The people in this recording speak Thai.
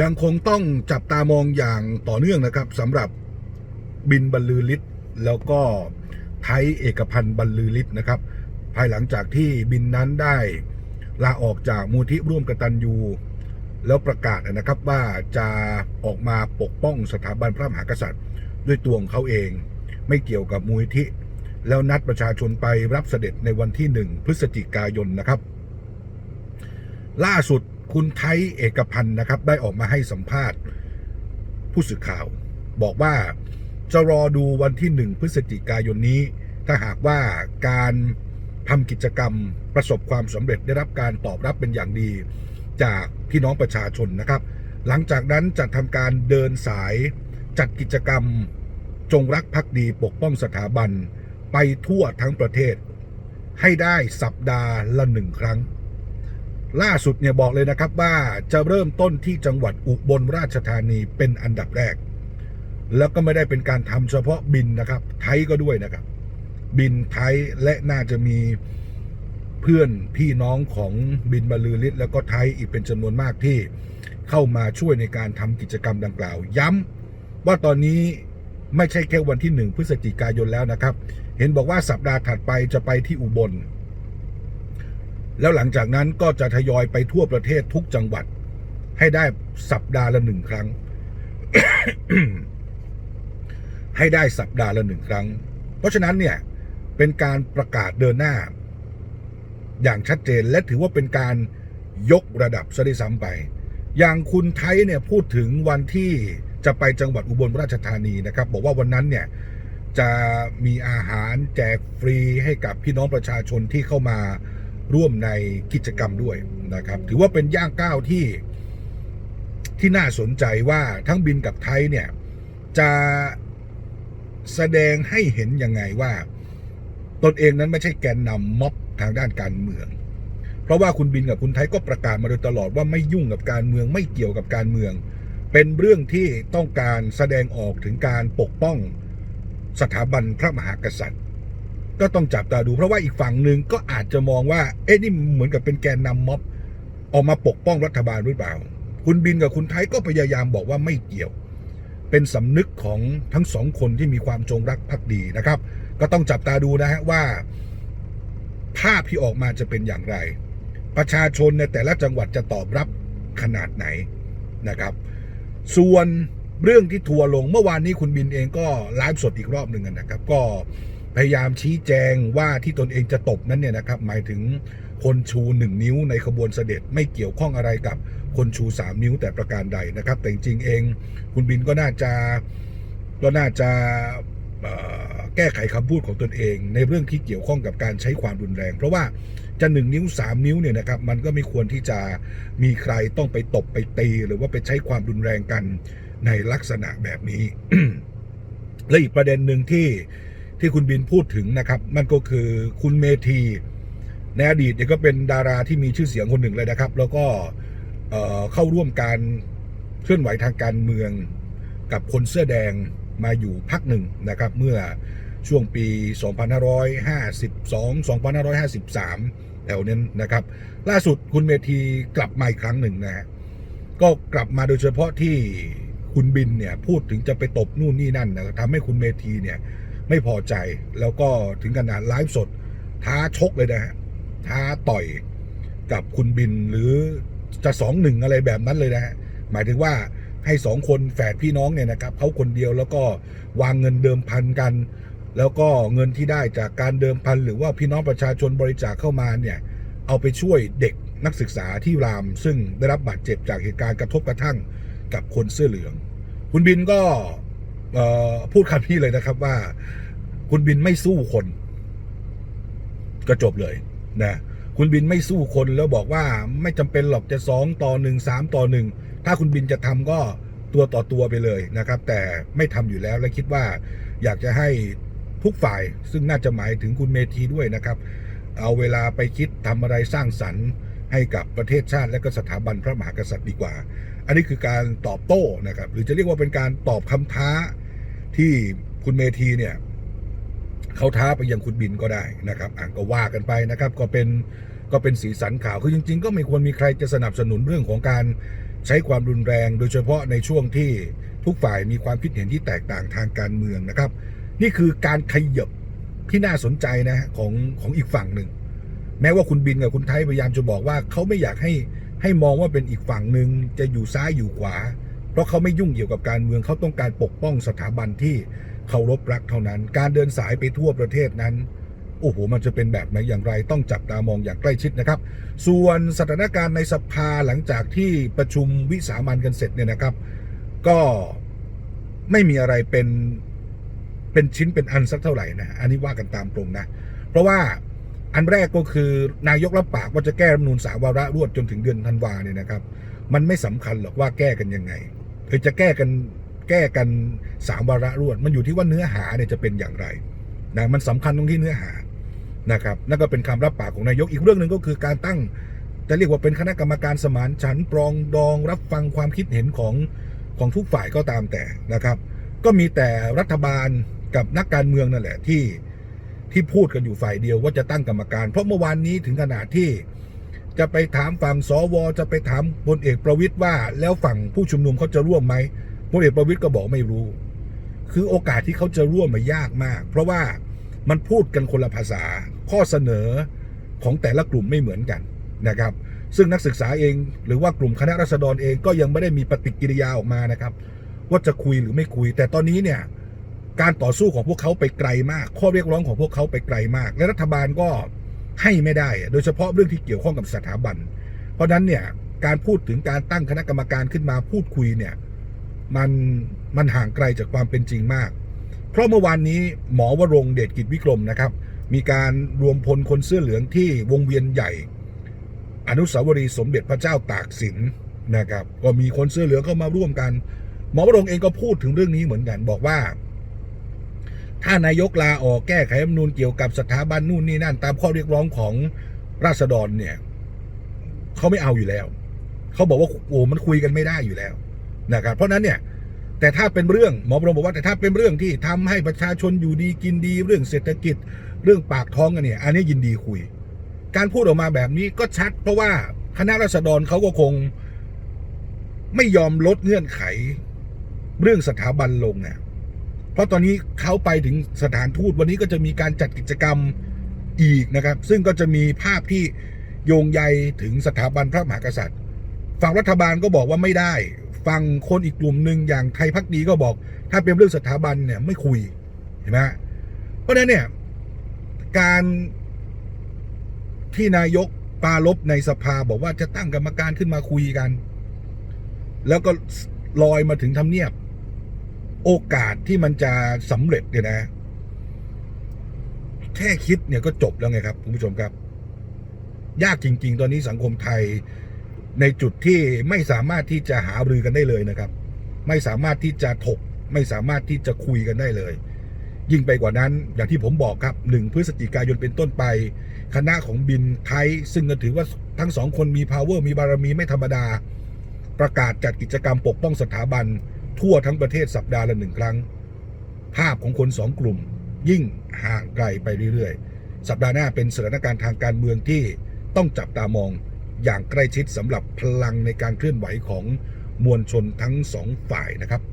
ยังคงต้องจับตามองอย่างต่อเนื่องนะครับสำหรับบินบรรลือฤทธิ์แล้วก็ไทยเอกพันธ์บรรลือฤทธิ์นะครับ ภายหลังจากที่บินนั้นได้ลาออกจากมูลที่ร่วมกตัญญูแล้วประกาศนะครับว่าจะออกมาปกป้องสถาบันพระมหากษัตริย์ ด้วยตัวของเขาเอง ไม่เกี่ยวกับมูลที่แล้วนัดประชาชนไปรับเสด็จในวันที่หนึ่งพฤศจิกายนนะครับ ล่าสุด คุณไทยเอกพันธ์นะครับ ได้ออกมาให้สัมภาษณ์ผู้สื่อข่าว บอกว่าจะรอดูวันที่หนึ่งพฤศจิกายนนี้ ถ้าหากว่าการทำกิจกรรมประสบความสำเร็จได้รับการตอบรับเป็นอย่างดี จากพี่น้องประชาชนนะครับ หลังจากนั้นจะทำการเดินสายจัดกิจกรรมจงรักภักดีปกป้องสถาบัน ไปทั่วทั้งประเทศ ให้ได้สัปดาห์ละหนึ่งครั้ง ล่าสุดเนี่ยบอกเลยนะครับว่าจะเริ่มต้นที่จังหวัดอุบลราชธานีเป็นอันดับแรก แล้วก็ไม่ได้เป็นการทำเฉพาะบินนะครับ ไทยก็ด้วยนะครับ บินไทยและน่าจะมีเพื่อนพี่น้องของบินบรรลือฤทธิ์แล้วก็ไทยอีกเป็นจำนวนมากที่เข้ามาช่วยในการทำกิจกรรมดังกล่าว ย้ำว่าตอนนี้ไม่ใช่แค่วันที่หนึ่งพฤศจิกายนแล้วนะครับ เห็นบอกว่าสัปดาห์ถัดไปจะไปที่อุบล แล้วหลังจากนั้นก็จะทยอยไปทั่วประเทศทุกจังหวัด ให้ได้สัปดาห์ละหนึ่งครั้ง ให้ได้สัปดาห์ละหนึ่งครั้ง เพราะฉะนั้นเนี่ยเป็นการประกาศเดินหน้า อย่างชัดเจนและถือว่าเป็นการยกระดับซะด้วยซ้ำไป อย่างคุณไทยเนี่ยพูดถึงวันที่จะไปจังหวัดอุบลราชธานีนะครับ บอกว่าวันนั้นเนี่ยจะมีอาหารแจกฟรีให้กับพี่น้องประชาชนที่เข้ามา ร่วมในกิจกรรมด้วยนะครับ ถือว่าเป็นย่างก้าวที่ที่น่าสนใจว่าทั้งบินกับไทยเนี่ย จะแสดงให้เห็นยังไงว่า ตนเองนั้นไม่ใช่แกนนำม็อบทางด้านการเมือง เพราะว่าคุณบินกับคุณไทยก็ประกาศมาโดยตลอดว่าไม่ยุ่งกับการเมืองไม่เกี่ยวกับการเมือง เป็นเรื่องที่ต้องการแสดงออกถึงการปกป้องสถาบันพระมหากษัตริย์ ก็ต้องจับตาดู เพราะว่าอีกฝั่งหนึ่งก็อาจจะมองว่า เอ๊ะนี่เหมือนกับเป็นแกนนำม็อบออกมาปกป้องรัฐบาลหรือเปล่า คุณบินกับคุณไทยก็พยายามบอกว่าไม่เกี่ยว เป็นสำนึกของทั้งสองคนที่มีความจงรักภักดีนะครับ ก็ต้องจับตาดูนะฮะว่า ภาพที่ออกมาจะเป็นอย่างไร ประชาชนในแต่ละจังหวัดจะตอบรับขนาดไหนนะครับ ส่วนเรื่องที่ทัวร์ลงเมื่อวานนี้คุณบินเองก็ไลฟ์สดอีกรอบหนึ่งนะครับ ก็ พยายามชี้แจงว่าที่ตนเองจะตบนั้นเนี่ยนะครับหมายถึงคนชูหนึ่งนิ้วในขบวนเสด็จไม่เกี่ยวข้องอะไรกับคนชูสามนิ้วแต่ประการใดนะครับ แต่จริงเองคุณบินก็น่าจะก็น่าจะแก้ไขคำพูดของตนเอง ในเรื่องที่เกี่ยวข้องกับการใช้ความรุนแรง เพราะว่าจะหนึ่งนิ้วสามนิ้วเนี่ยนะครับมันก็ไม่ควรที่จะมีใครต้องไปตบไปตี หรือว่าไปใช้ความรุนแรงกันในลักษณะแบบนี้ และอีกประเด็นหนึ่งที่ ที่คุณบินพูดถึงนะครับมันก็คือคุณเมธีในอดีตเนี่ยก็เป็นดาราที่มีชื่อเสียงคนหนึ่งเลยนะครับ แล้วก็เอ่อเข้าร่วมการเคลื่อนไหวทางการเมืองกับคนเสื้อแดงมาอยู่พักหนึ่งนะครับ เมื่อช่วงปี 2552 2553 แถวนั้นนะครับ ล่าสุดคุณเมธีกลับมาอีกครั้งหนึ่งนะฮะก็กลับมาโดยเฉพาะที่คุณบินเนี่ยพูดถึงจะไปตบนู่นนี่นั่นนะทำให้คุณเมธีเนี่ย ไม่พอใจแล้วก็ถึงขนาดไลฟ์สด ท้าชกเลยนะฮะท้าต่อยกับคุณบินหรือจะสองหนึ่งอะไรแบบนั้นเลยนะฮะหมายถึงว่าให้สองคนแฝดพี่น้องเนี่ยนะครับเขาคนเดียวแล้วก็วางเงินเดิมพันกัน แล้วก็เงินที่ได้จากการเดิมพันหรือว่าพี่น้องประชาชนบริจาคเข้ามาเนี่ยเอาไปช่วยเด็กนักศึกษาที่ราม ซึ่งได้รับบาดเจ็บจากเหตุการณ์กระทบกระทั่งกับคนเสื้อเหลือง คุณบินก็ พูดคำนี้เลยนะครับว่า คุณบินไม่สู้คน ก็จบเลยนะคุณบินไม่สู้คนแล้วบอกว่าไม่จำเป็นหรอกจะสองต่อหนึ่งสามต่อหนึ่งถ้าคุณบินจะทำก็ตัวต่อตัวไปเลยนะครับ แต่ไม่ทำอยู่แล้วและคิดว่า อยากจะให้ทุกฝ่ายซึ่งน่าจะหมายถึงคุณเมธีด้วยนะครับ เอาเวลาไปคิดทำอะไรสร้างสรรค์ ให้กับประเทศชาติและก็สถาบันพระมหากษัตริย์ดีกว่า อันนี้คือการตอบโต้นะครับ หรือจะเรียกว่าเป็นการตอบคำท้า ที่คุณเมธีเนี่ยเขาท้าไปยังคุณบินก็ได้นะครับอ่านก็ว่ากันไปนะครับ ก็เป็นก็เป็นสีสันข่าวคือจริง ๆ ก็ไม่ควรมีใครจะสนับสนุนเรื่องของการใช้ความรุนแรง โดยเฉพาะในช่วงที่ทุกฝ่ายมีความคิดเห็นที่แตกต่างทางการเมืองนะครับ นี่คือการขยบที่น่าสนใจนะของของอีกฝั่งหนึ่ง แม้ว่าคุณบินกับคุณไทยพยายามจะบอกว่าเขาไม่อยากให้ให้มองว่าเป็นอีกฝั่งหนึ่งจะอยู่ซ้ายอยู่ขวา ราะเขาไม่ยุ่งเกี่ยวกับการเมืองเขาต้องการปกป้องสถาบันที่เคารพรักเท่านั้น การเดินสายไปทั่วประเทศนั้นโอ้โห มันจะเป็นแบบไหนอย่างไรต้องจับตามองอย่างใกล้ชิดนะครับ ส่วนสถานการณ์ในสภาหลังจากที่ประชุมวิสามันกันเสร็จเนี่ยนะครับ ก็ไม่มีอะไรเป็นเป็นชิ้นเป็นอันสักเท่าไหร่นะอันนี้ว่ากันตามตรงนะ เพราะว่าอันแรกก็คือนายกรับปากว่าจะแก้รัฐมนูญสามวาระรวดจนถึงเดือนธันวาเนี่ยนะครับ มันไม่สำคัญหรอกว่าแก้กันยังไง คือจะแก้กันแก้กันสามวาระรวด มันอยู่ที่ว่าเนื้อหาเนี่ยจะเป็นอย่างไรนะมันสำคัญตรงที่เนื้อหานะครับนั่นก็เป็นคำรับปากของนายกอีกเรื่องหนึ่งก็คือการตั้งจะเรียกว่าเป็นคณะกรรมการสมานฉันปรองดองรับฟังความคิดเห็นของของทุกฝ่ายก็ตามแต่นะครับ ก็มีแต่รัฐบาลกับนักการเมืองนั่นแหละที่ที่พูดกันอยู่ฝ่ายเดียวว่าจะตั้งกรรมการ เพราะเมื่อวานนี้ถึงขนาดที่ จะไปถามฝั่งสวจะไปถามพลเอกประวิตยว่า แล้วฝั่งผู้ชุมนุมเขาจะร่วมไหมพลเอกประวิตยก็บอกไม่รู้ คือโอกาสที่เขาจะร่วมมายากมาก เพราะว่ามันพูดกันคนละภาษา ข้อเสนอของแต่ละกลุ่มไม่เหมือนกันนะครับ ซึ่งนักศึกษาเองหรือว่ากลุ่มคณะรัษฎรเองก็ยังไม่ได้มีปฏิกิริยาออกมานะครับ ว่าจะคุยหรือไม่คุย แต่ตอนนี้เนี่ยการต่อสู้ของพวกเขาไปไกลมาก ข้อเรียกร้องของพวกเขาไปไกลมาก และรัฐบาลก็ ให้ไม่ได้ โดยเฉพาะเรื่องที่เกี่ยวข้องกับสถาบัน เพราะฉะนั้นเนี่ยการพูดถึงการตั้งคณะกรรมการขึ้นมาพูดคุยเนี่ยมันมันห่างไกลจากความเป็นจริงมาก เพราะเมื่อวานนี้หมอวรงเดชกิจวิกรมนะครับ มีการรวมพลคนเสื้อเหลืองที่วงเวียนใหญ่ อนุสาวรีย์สมเด็จพระเจ้าตากสินนะครับ ก็มีคนเสื้อเหลืองเข้ามาร่วมกัน หมอวรงเองก็พูดถึงเรื่องนี้เหมือนกันบอกว่า ถ้านายกลาออกแก้ไขรัฐมนูญเกี่ยวกับสถาบันนู่นนี่นั่น ตามข้อเรียกร้องของราษฎรเนี่ยเขาไม่เอาอยู่แล้ว เขาบอกว่าโอ้มันคุยกันไม่ได้อยู่แล้วนะครับเพราะนั้นเนี่ยแต่ถ้าเป็นเรื่องหมอบระมบอกว่าแต่ถ้าเป็นเรื่องที่ทำให้ประชาชนอยู่ดีกินดี เรื่องเศรษฐกิจ เรื่องปากท้องกันเนี่ย อันนี้ยินดีคุย การพูดออกมาแบบนี้ก็ชัด เพราะว่าคณะราษฎรเขาก็คง ไม่ยอมลดเงื่อนไข เรื่องสถาบันลงเนี่ย เพราะตอนนี้เขาไปถึงสถานทูตวันนี้ก็จะมีการจัดกิจกรรมอีกนะครับ ซึ่งก็จะมีภาพที่โยงใยถึงสถาบันพระมหากษัตริย์ ฝั่งรัฐบาลก็บอกว่าไม่ได้ ฝั่งคนอีกกลุ่มหนึ่งอย่างไทยพักดีก็บอก ถ้าเป็นเรื่องสถาบันเนี่ยไม่คุยเห็นไหมเพราะฉะนั้นเนี่ยการที่นายกปาลบในสภาบอกว่าจะตั้งกรรมการขึ้นมาคุยกัน แล้วก็ลอยมาถึงทำเนียบ โอกาสที่มันจะสำเร็จเนี่ยนะ แค่คิดเนี่ยก็จบแล้วไงครับคุณผู้ชมครับ ยากจริง ๆ ตอนนี้สังคมไทยในจุดที่ไม่สามารถที่จะหารือกันได้เลยนะครับ ไม่สามารถที่จะถก ไม่สามารถที่จะคุยกันได้เลย ยิ่งไปกว่านั้น อย่างที่ผมบอกครับหนึ่งพฤศจิกายนเป็นต้นไป คณะของบินไทย ซึ่งก็ถือว่าทั้งสองคนมี power มีบารมีไม่ธรรมดา ประกาศจัดกิจกรรมปกป้องสถาบัน ทั่วทั้งประเทศสัปดาห์ละหนึ่งครั้ง ภาพของคนสองกลุ่ม ยิ่งห่างไกลไปเรื่อยๆ สัปดาห์หน้าเป็นสถานการณ์ทางการเมืองที่ต้องจับตามองอย่างใกล้ชิดสำหรับพลังในการเคลื่อนไหวของมวลชนทั้งสองฝ่ายนะครับ